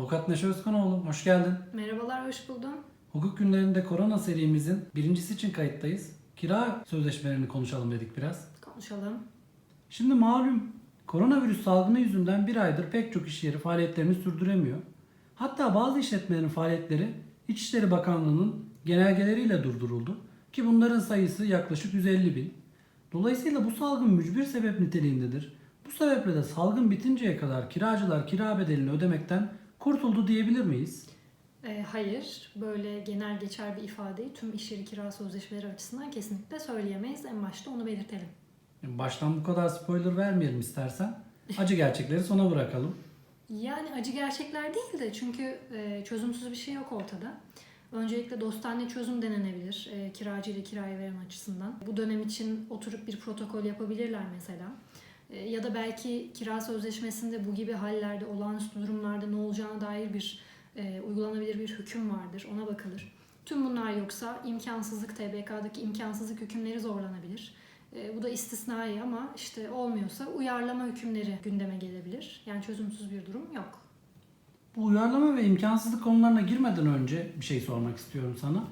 Avukat Neşe Özkanoğlu, hoş geldin. Merhabalar, hoş buldum. Hukuk günlerinde korona serimizin birincisi için kayıttayız. Kira sözleşmelerini konuşalım dedik biraz. Konuşalım. Şimdi malum koronavirüs salgını yüzünden bir aydır pek çok iş yeri faaliyetlerini sürdüremiyor. Hatta bazı işletmelerin faaliyetleri İçişleri Bakanlığı'nın genelgeleriyle durduruldu. Ki bunların sayısı yaklaşık 150 bin. Dolayısıyla bu salgın mücbir sebep niteliğindedir. Bu sebeple de salgın bitinceye kadar kiracılar kira bedelini ödemekten kurtuldu diyebilir miyiz? Ee, hayır, böyle genel geçer bir ifadeyi tüm iş yeri kira sözleşmeleri açısından kesinlikle söyleyemeyiz. En başta onu belirtelim. Baştan bu kadar spoiler vermeyelim istersen. Acı gerçekleri sona bırakalım. Yani acı gerçekler değil de çünkü e, çözümsüz bir şey yok ortada. Öncelikle dostane çözüm denenebilir e, kiracı ile kiraya veren açısından. Bu dönem için oturup bir protokol yapabilirler mesela. E, ya da belki kira sözleşmesinde bu gibi hallerde, olağanüstü durumlarda ne olacağına dair bir e, uygulanabilir bir hüküm vardır. Ona bakılır. Tüm bunlar yoksa imkansızlık TBK'daki imkansızlık hükümleri zorlanabilir. E, bu da istisnai ama işte olmuyorsa uyarlama hükümleri gündeme gelebilir. Yani çözümsüz bir durum yok. Bu uyarlama ve imkansızlık konularına girmeden önce bir şey sormak istiyorum sana.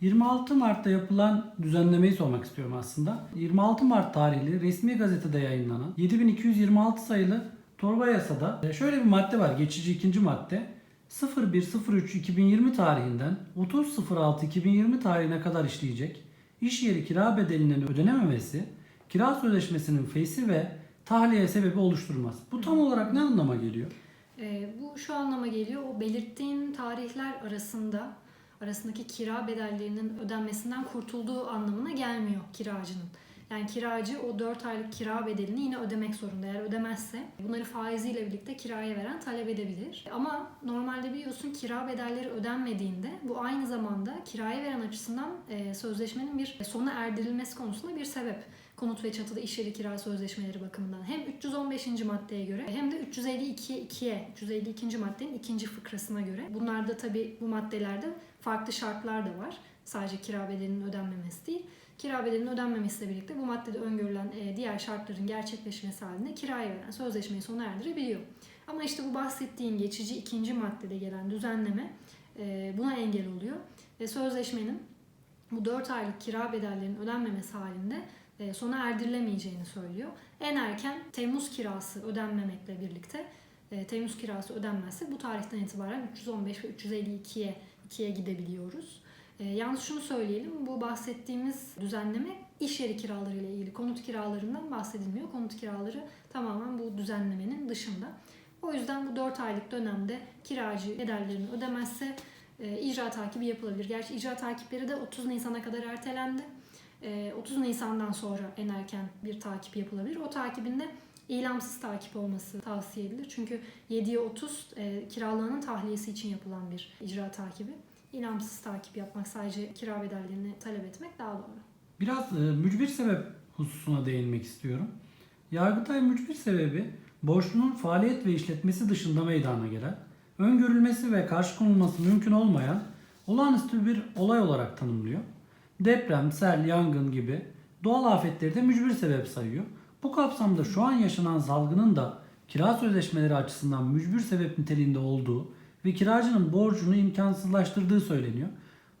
26 Mart'ta yapılan düzenlemeyi sormak istiyorum aslında. 26 Mart tarihli resmi gazetede yayınlanan 7226 sayılı torba yasada e, şöyle bir madde var. Geçici ikinci madde. 01.03.2020 tarihinden 30.06.2020 tarihine kadar işleyecek iş yeri kira bedelinin ödenememesi kira sözleşmesinin fesi ve tahliye sebebi oluşturmaz. Bu tam olarak ne anlama geliyor? E, bu şu anlama geliyor. O belirttiğin tarihler arasında arasındaki kira bedellerinin ödenmesinden kurtulduğu anlamına gelmiyor kiracının. Yani kiracı o 4 aylık kira bedelini yine ödemek zorunda. Eğer ödemezse bunları faiziyle birlikte kiraya veren talep edebilir. Ama normalde biliyorsun kira bedelleri ödenmediğinde bu aynı zamanda kiraya veren açısından sözleşmenin bir sona erdirilmesi konusunda bir sebep. Konut ve çatıda iş yeri kira sözleşmeleri bakımından. Hem 315. maddeye göre hem de 352'ye 2'ye 352. maddenin ikinci fıkrasına göre. Bunlarda tabi bu maddelerde farklı şartlar da var. Sadece kira bedelinin ödenmemesi değil. Kira bedelinin ödenmemesiyle birlikte bu maddede öngörülen e, diğer şartların gerçekleşmesi halinde kiraya veren sözleşmeyi sona erdirebiliyor. Ama işte bu bahsettiğin geçici ikinci maddede gelen düzenleme e, buna engel oluyor. Ve sözleşmenin bu 4 aylık kira bedellerinin ödenmemesi halinde sona erdirilemeyeceğini söylüyor. En erken Temmuz kirası ödenmemekle birlikte e, Temmuz kirası ödenmezse bu tarihten itibaren 315 ve 352'ye 2'ye gidebiliyoruz. E, yalnız şunu söyleyelim, bu bahsettiğimiz düzenleme iş yeri kiraları ile ilgili konut kiralarından bahsedilmiyor. Konut kiraları tamamen bu düzenlemenin dışında. O yüzden bu 4 aylık dönemde kiracı bedellerini ödemezse e, icra takibi yapılabilir. Gerçi icra takipleri de 30 Nisan'a kadar ertelendi. E, 30 Nisan'dan sonra en erken bir takip yapılabilir. O takibinde ilamsız takip olması tavsiye edilir. Çünkü 7'ye 30 e, kiralananın tahliyesi için yapılan bir icra takibi. İlamsız takip yapmak, sadece kira bedellerini talep etmek daha doğru. Biraz e, mücbir sebep hususuna değinmek istiyorum. Yargıtay mücbir sebebi borçlunun faaliyet ve işletmesi dışında meydana gelen, öngörülmesi ve karşı konulması mümkün olmayan olağanüstü bir olay olarak tanımlıyor. Deprem, sel, yangın gibi doğal afetleri de mücbir sebep sayıyor. Bu kapsamda şu an yaşanan salgının da kira sözleşmeleri açısından mücbir sebep niteliğinde olduğu ve kiracının borcunu imkansızlaştırdığı söyleniyor.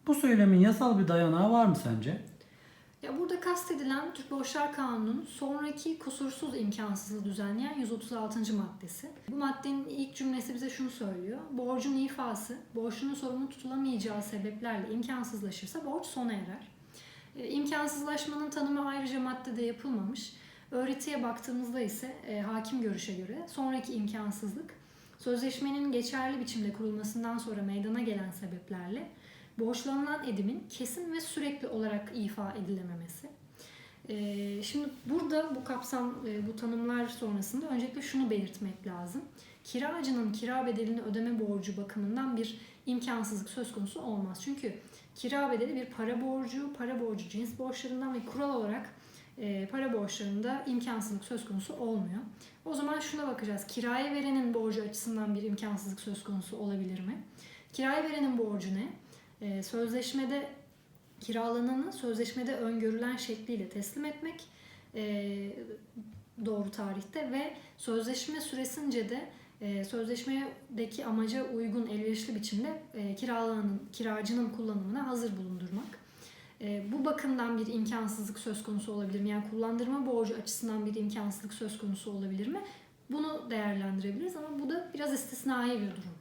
Bu söylemin yasal bir dayanağı var mı sence? Ya burada kastedilen Türk Borçlar Kanunu'nun sonraki kusursuz imkansızlığı düzenleyen 136. maddesi. Bu maddenin ilk cümlesi bize şunu söylüyor. Borcun ifası, borçlunun sorumlu tutulamayacağı sebeplerle imkansızlaşırsa borç sona erer. E, imkansızlaşmanın tanımı ayrıca maddede yapılmamış. Öğretiye baktığımızda ise e, hakim görüşe göre sonraki imkansızlık sözleşmenin geçerli biçimde kurulmasından sonra meydana gelen sebeplerle borçlanılan edimin kesin ve sürekli olarak ifa edilememesi. Ee, şimdi burada bu kapsam, e, bu tanımlar sonrasında öncelikle şunu belirtmek lazım. Kiracının kira bedelini ödeme borcu bakımından bir imkansızlık söz konusu olmaz. Çünkü kira bedeli bir para borcu, para borcu cins borçlarından ve kural olarak e, para borçlarında imkansızlık söz konusu olmuyor. O zaman şuna bakacağız. Kiraya verenin borcu açısından bir imkansızlık söz konusu olabilir mi? Kiraya verenin borcu ne? E, sözleşmede kiralananı sözleşmede öngörülen şekliyle teslim etmek e, doğru tarihte ve sözleşme süresince de e, sözleşmedeki amaca uygun elverişli biçimde e, kiralanın, kiracının kullanımına hazır bulundurmak. E, bu bakımdan bir imkansızlık söz konusu olabilir mi? Yani kullandırma borcu açısından bir imkansızlık söz konusu olabilir mi? Bunu değerlendirebiliriz ama bu da biraz istisnai bir durum.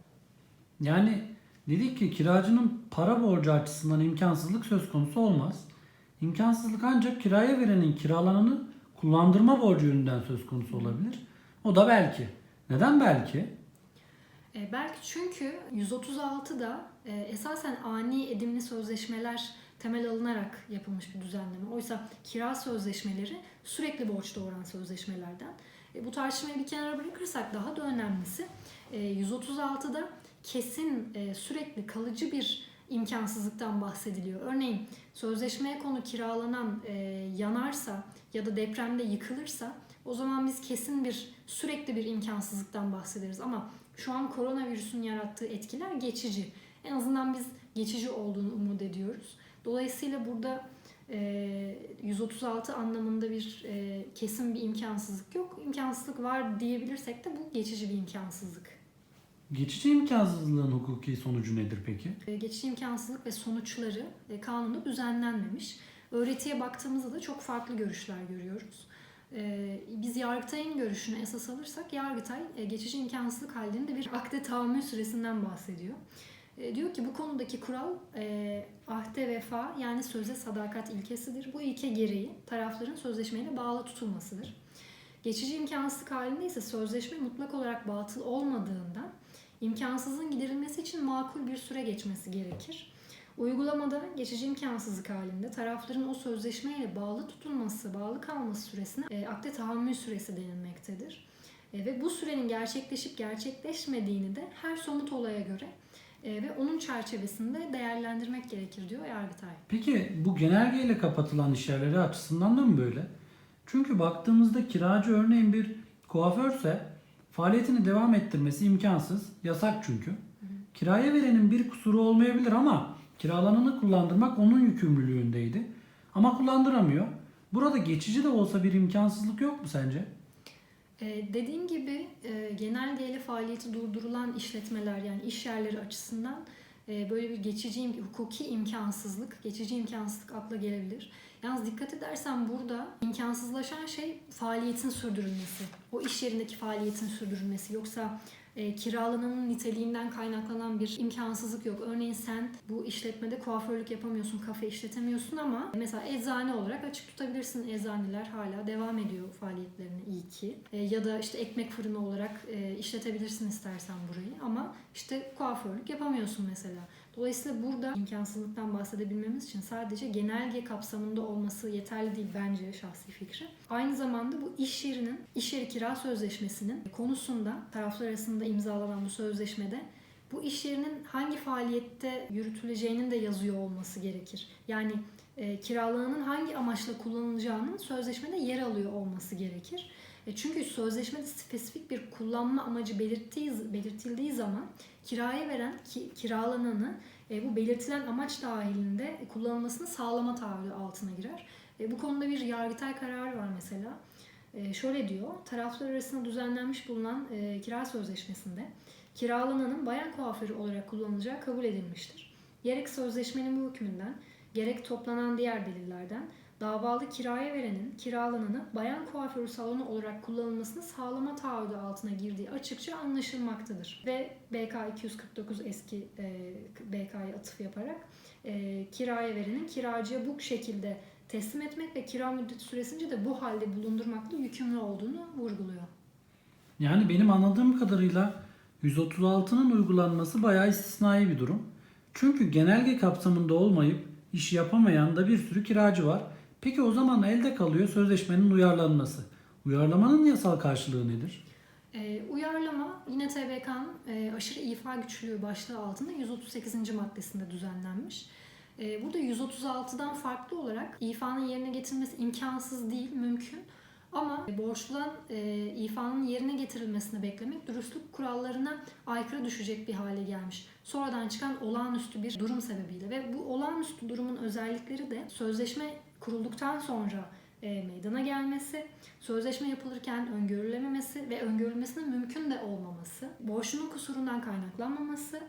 Yani dedik ki kiracının para borcu açısından imkansızlık söz konusu olmaz. İmkansızlık ancak kiraya verenin kiralananı kullandırma borcu yönünden söz konusu olabilir. O da belki. Neden belki? E, belki çünkü 136'da e, esasen ani edimli sözleşmeler temel alınarak yapılmış bir düzenleme. Oysa kira sözleşmeleri sürekli borç doğuran sözleşmelerden. E, bu tartışmayı bir kenara bırakırsak daha da önemlisi e, 136'da kesin e, sürekli kalıcı bir imkansızlıktan bahsediliyor. Örneğin sözleşmeye konu kiralanan e, yanarsa ya da depremde yıkılırsa o zaman biz kesin bir sürekli bir imkansızlıktan bahsederiz ama şu an koronavirüsün yarattığı etkiler geçici. En azından biz geçici olduğunu umut ediyoruz. Dolayısıyla burada e, 136 anlamında bir e, kesin bir imkansızlık yok. İmkansızlık var diyebilirsek de bu geçici bir imkansızlık. Geçici imkansızlığın hukuki sonucu nedir peki? E, geçici imkansızlık ve sonuçları e, kanunda düzenlenmemiş. Öğretiye baktığımızda da çok farklı görüşler görüyoruz. E, Biz Yargıtay'ın görüşünü esas alırsak Yargıtay geçici imkansızlık halinde bir akde tahammül süresinden bahsediyor. Diyor ki bu konudaki kural e, ahde vefa yani söze sadakat ilkesidir. Bu ilke gereği tarafların sözleşmeyle bağlı tutulmasıdır. Geçici imkansızlık halinde ise sözleşme mutlak olarak batıl olmadığından imkansızlığın giderilmesi için makul bir süre geçmesi gerekir. Uygulamada geçici imkansızlık halinde tarafların o sözleşmeyle bağlı tutulması, bağlı kalması süresine e, akde tahammül süresi denilmektedir. E, ve bu sürenin gerçekleşip gerçekleşmediğini de her somut olaya göre e, ve onun çerçevesinde değerlendirmek gerekir diyor Yargıtay. Peki bu genelgeyle kapatılan iş yerleri açısından da mı böyle? Çünkü baktığımızda kiracı örneğin bir kuaförse faaliyetini devam ettirmesi imkansız, yasak çünkü. Kiraya verenin bir kusuru olmayabilir ama kiralananı kullandırmak onun yükümlülüğündeydi. Ama kullandıramıyor. Burada geçici de olsa bir imkansızlık yok mu sence? Ee, dediğim gibi e, genelgeyle faaliyeti durdurulan işletmeler yani iş yerleri açısından e, böyle bir geçici hukuki imkansızlık, geçici imkansızlık akla gelebilir. Yalnız dikkat edersen burada imkansızlaşan şey faaliyetin sürdürülmesi. O iş yerindeki faaliyetin sürdürülmesi. Yoksa e, kiralananın niteliğinden kaynaklanan bir imkansızlık yok. Örneğin sen bu işletmede kuaförlük yapamıyorsun, kafe işletemiyorsun ama mesela eczane olarak açık tutabilirsin. Eczaneler hala devam ediyor faaliyetlerine iyi ki. E, ya da işte ekmek fırını olarak e, işletebilirsin istersen burayı ama işte kuaförlük yapamıyorsun mesela. Dolayısıyla burada imkansızlıktan bahsedebilmemiz için sadece genelge kapsamında olması yeterli değil bence şahsi fikri. Aynı zamanda bu iş yerinin, iş yeri kira sözleşmesinin konusunda taraflar arasında imzalanan bu sözleşmede bu iş yerinin hangi faaliyette yürütüleceğinin de yazıyor olması gerekir. Yani e, kiralananın hangi amaçla kullanılacağının sözleşmede yer alıyor olması gerekir. E, çünkü sözleşmede spesifik bir kullanma amacı belirttiği, belirtildiği zaman kiraya veren ki, kiralananı e, bu belirtilen amaç dahilinde kullanılmasını sağlama taahhüdü altına girer. E, bu konuda bir yargıtay kararı var mesela. Şöyle diyor, taraflar arasında düzenlenmiş bulunan kira sözleşmesinde kiralananın bayan kuaförü olarak kullanılacağı kabul edilmiştir. Gerek sözleşmenin bu hükmünden, gerek toplanan diğer delillerden davalı kiraya verenin kiralananı bayan kuaförü salonu olarak kullanılmasını sağlama taahhüdü altına girdiği açıkça anlaşılmaktadır. Ve BK 249 eski e, BK'ya atıf yaparak e, kiraya verenin kiracıya bu şekilde teslim etmek ve kira müddeti süresince de bu halde bulundurmakla yükümlü olduğunu vurguluyor. Yani benim anladığım kadarıyla 136'nın uygulanması bayağı istisnai bir durum. Çünkü genelge kapsamında olmayıp iş yapamayan da bir sürü kiracı var. Peki o zaman elde kalıyor sözleşmenin uyarlanması. Uyarlamanın yasal karşılığı nedir? E, uyarlama yine TBK'nın e, aşırı ifa güçlüğü başlığı altında 138. maddesinde düzenlenmiş. E, burada 136'dan farklı olarak ifanın yerine getirilmesi imkansız değil, mümkün. Ama borçludan e, ifanın yerine getirilmesini beklemek dürüstlük kurallarına aykırı düşecek bir hale gelmiş. Sonradan çıkan olağanüstü bir durum sebebiyle ve bu olağanüstü durumun özellikleri de sözleşme kurulduktan sonra e, meydana gelmesi, sözleşme yapılırken öngörülememesi ve öngörülmesinin mümkün de olmaması, borçlunun kusurundan kaynaklanmaması,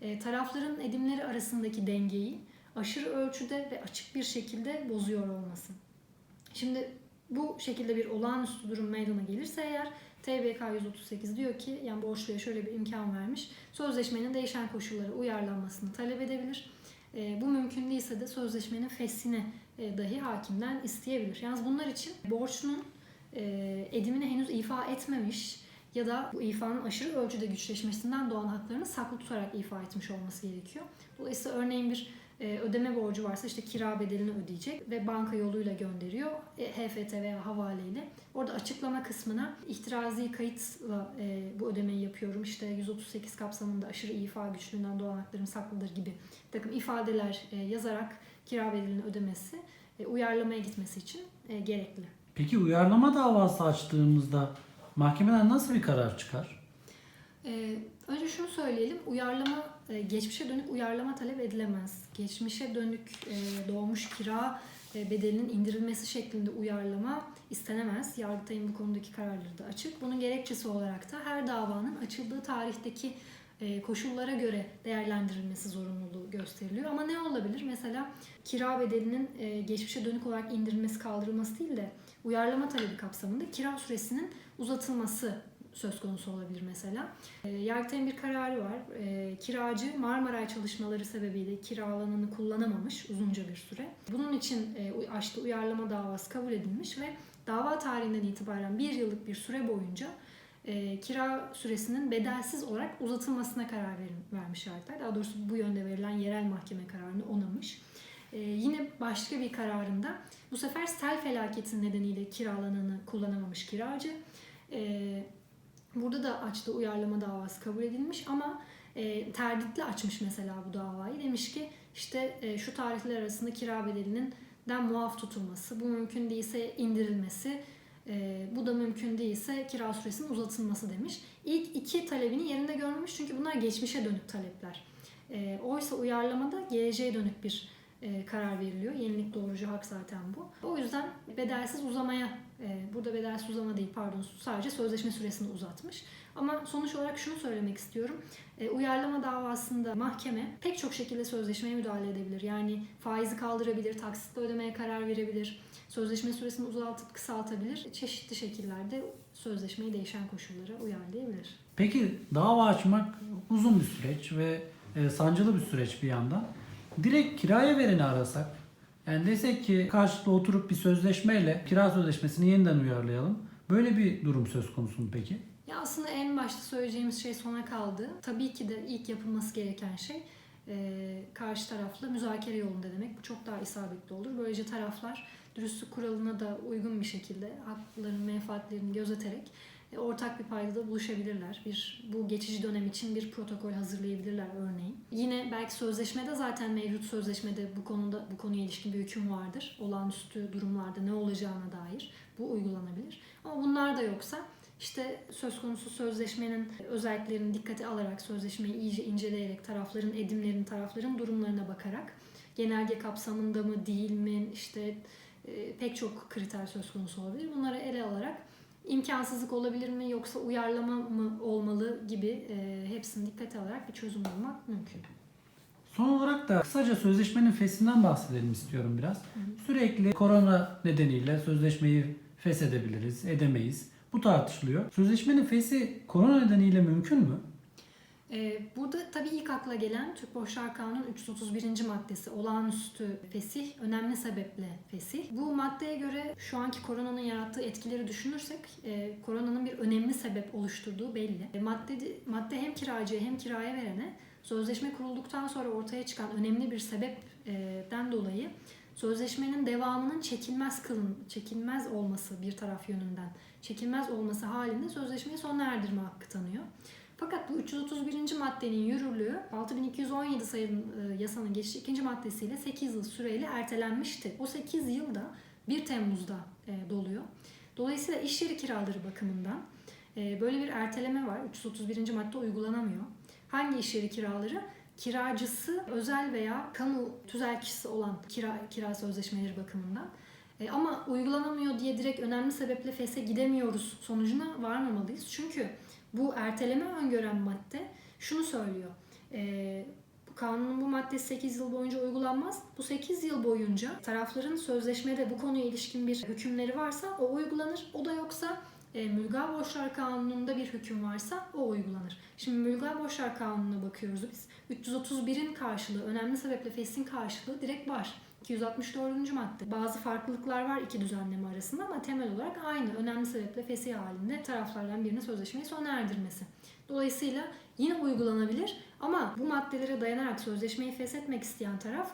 e, tarafların edimleri arasındaki dengeyi aşırı ölçüde ve açık bir şekilde bozuyor olması. Şimdi bu şekilde bir olağanüstü durum meydana gelirse eğer TBK 138 diyor ki yani borçluya şöyle bir imkan vermiş. Sözleşmenin değişen koşullara uyarlanmasını talep edebilir. E, bu mümkün değilse de sözleşmenin feshine dahi hakimden isteyebilir. Yalnız bunlar için borçlunun e, edimini henüz ifa etmemiş ya da bu ifanın aşırı ölçüde güçleşmesinden doğan haklarını saklı tutarak ifa etmiş olması gerekiyor. Dolayısıyla örneğin bir e, ödeme borcu varsa işte kira bedelini ödeyecek ve banka yoluyla gönderiyor. E, HFT veya havaleyle. Orada açıklama kısmına ihtirazi kayıtla e, bu ödemeyi yapıyorum. İşte 138 kapsamında aşırı ifa güçlüğünden doğan haklarım saklıdır gibi takım ifadeler e, yazarak kira bedelini ödemesi e, uyarlamaya gitmesi için e, gerekli. Peki uyarlama davası açtığımızda mahkemeden nasıl bir karar çıkar? Ee, önce şunu söyleyelim. Uyarlama, e, geçmişe dönük uyarlama talep edilemez. Geçmişe dönük e, doğmuş kira e, bedelinin indirilmesi şeklinde uyarlama istenemez. Yargıtay'ın bu konudaki kararları da açık. Bunun gerekçesi olarak da her davanın açıldığı tarihteki e, koşullara göre değerlendirilmesi zorunluluğu gösteriliyor. Ama ne olabilir? Mesela kira bedelinin e, geçmişe dönük olarak indirilmesi, kaldırılması değil de uyarlama talebi kapsamında kira süresinin uzatılması söz konusu olabilir mesela. E, Yargıtay'ın bir kararı var. E, kiracı Marmaray çalışmaları sebebiyle kira alanını kullanamamış uzunca bir süre. Bunun için e, açtığı uyarlama davası kabul edilmiş ve dava tarihinden itibaren bir yıllık bir süre boyunca e, kira süresinin bedelsiz olarak uzatılmasına karar verin, vermiş Yargıtay. Daha doğrusu bu yönde verilen yerel mahkeme kararını onamış. E, yine başka bir kararında bu sefer sel felaketi nedeniyle kiralananı kullanamamış kiracı. E, burada da açtığı uyarlama davası kabul edilmiş ama e, terditli açmış mesela bu davayı. Demiş ki işte e, şu tarihler arasında kira bedelinin den muaf tutulması, bu mümkün değilse indirilmesi, e, bu da mümkün değilse kira süresinin uzatılması demiş. İlk iki talebini yerinde görmüş çünkü bunlar geçmişe dönük talepler. E, oysa uyarlamada geleceğe dönük bir e, karar veriliyor. Yenilik doğrucu hak zaten bu. O yüzden bedelsiz uzamaya, burada bedelsiz uzama değil pardon sadece sözleşme süresini uzatmış. Ama sonuç olarak şunu söylemek istiyorum. E, uyarlama davasında mahkeme pek çok şekilde sözleşmeye müdahale edebilir. Yani faizi kaldırabilir, taksitle ödemeye karar verebilir, sözleşme süresini uzaltıp kısaltabilir. Çeşitli şekillerde sözleşmeyi değişen koşullara uyarlayabilir. Peki dava açmak uzun bir süreç ve e, sancılı bir süreç bir yandan. Direkt kiraya vereni arasak, yani desek ki karşılıklı oturup bir sözleşmeyle kira sözleşmesini yeniden uyarlayalım. Böyle bir durum söz konusu mu peki? Ya aslında en başta söyleyeceğimiz şey sona kaldı. Tabii ki de ilk yapılması gereken şey e, karşı tarafla müzakere yolunda demek. Bu çok daha isabetli olur. Böylece taraflar dürüstlük kuralına da uygun bir şekilde hakların menfaatlerini gözeterek e, ortak bir paydada buluşabilirler. Bir bu geçici dönem için bir protokol hazırlayabilirler örneğin. Yine belki sözleşmede zaten mevcut sözleşmede bu konuda bu konuya ilişkin bir hüküm vardır. Olağanüstü durumlarda ne olacağına dair bu uygulanabilir. Ama bunlar da yoksa işte söz konusu sözleşmenin özelliklerini dikkate alarak, sözleşmeyi iyice inceleyerek, tarafların edimlerini, tarafların durumlarına bakarak, genelge kapsamında mı değil mi, işte pek çok kriter söz konusu olabilir. Bunları ele alarak imkansızlık olabilir mi yoksa uyarlama mı olmalı gibi e, hepsini dikkate alarak bir çözüm bulmak mümkün. Son olarak da kısaca sözleşmenin feshinden bahsedelim istiyorum biraz. Sürekli korona nedeniyle sözleşmeyi feshedebiliriz, edemeyiz. Bu tartışılıyor. Sözleşmenin feshi korona nedeniyle mümkün mü? Ee, Burada tabii ilk akla gelen Türk Borçlar Kanunu 331. maddesi olağanüstü fesih, önemli sebeple fesih. Bu maddeye göre şu anki koronanın yarattığı etkileri düşünürsek e, koronanın bir önemli sebep oluşturduğu belli. E, Madde, madde hem kiracıya hem kiraya verene sözleşme kurulduktan sonra ortaya çıkan önemli bir sebepten dolayı sözleşmenin devamının çekilmez kılın, çekilmez olması bir taraf yönünden çekilmez olması halinde sözleşmeyi sona erdirme hakkı tanıyor. Fakat bu 331. maddenin yürürlüğü 6217 sayılı e, yasanın geçiş ikinci maddesiyle 8 yıl süreyle ertelenmişti. O 8 yıl da 1 Temmuz'da e, doluyor. Dolayısıyla iş yeri kiraları bakımından e, böyle bir erteleme var. 331. madde uygulanamıyor. Hangi iş yeri kiraları? Kiracısı özel veya kamu tüzel kişisi olan kira, kira sözleşmeleri bakımından ama uygulanamıyor diye direkt önemli sebeple feshe gidemiyoruz sonucuna varmamalıyız. Çünkü bu erteleme öngören madde şunu söylüyor. E, kanunun bu maddesi 8 yıl boyunca uygulanmaz. Bu 8 yıl boyunca tarafların sözleşmede bu konuya ilişkin bir hükümleri varsa o uygulanır. O da yoksa e, Mülga Borçlar Kanunu'nda bir hüküm varsa o uygulanır. Şimdi Mülga Borçlar Kanunu'na bakıyoruz biz. 331'in karşılığı, önemli sebeple feshin karşılığı direkt var. 264. madde. Bazı farklılıklar var iki düzenleme arasında ama temel olarak aynı. Önemli sebeple fesih halinde taraflardan birinin sözleşmeyi sona erdirmesi. Dolayısıyla yine uygulanabilir ama bu maddelere dayanarak sözleşmeyi feshetmek isteyen taraf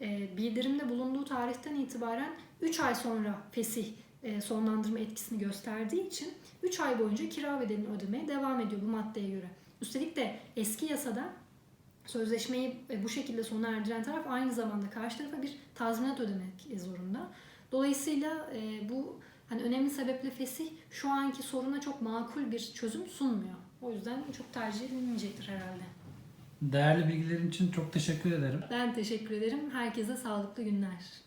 e, bildirimde bulunduğu tarihten itibaren 3 ay sonra fesih e, sonlandırma etkisini gösterdiği için 3 ay boyunca kira bedelini ödemeye devam ediyor bu maddeye göre. Üstelik de eski yasada sözleşmeyi e, bu şekilde sona erdiren taraf aynı zamanda karşı tarafa bir tazminat ödemek zorunda. Dolayısıyla e, bu hani önemli sebeple fesih şu anki soruna çok makul bir çözüm sunmuyor. O yüzden çok tercih edilmeyecektir herhalde. Değerli bilgilerin için çok teşekkür ederim. Ben teşekkür ederim. Herkese sağlıklı günler.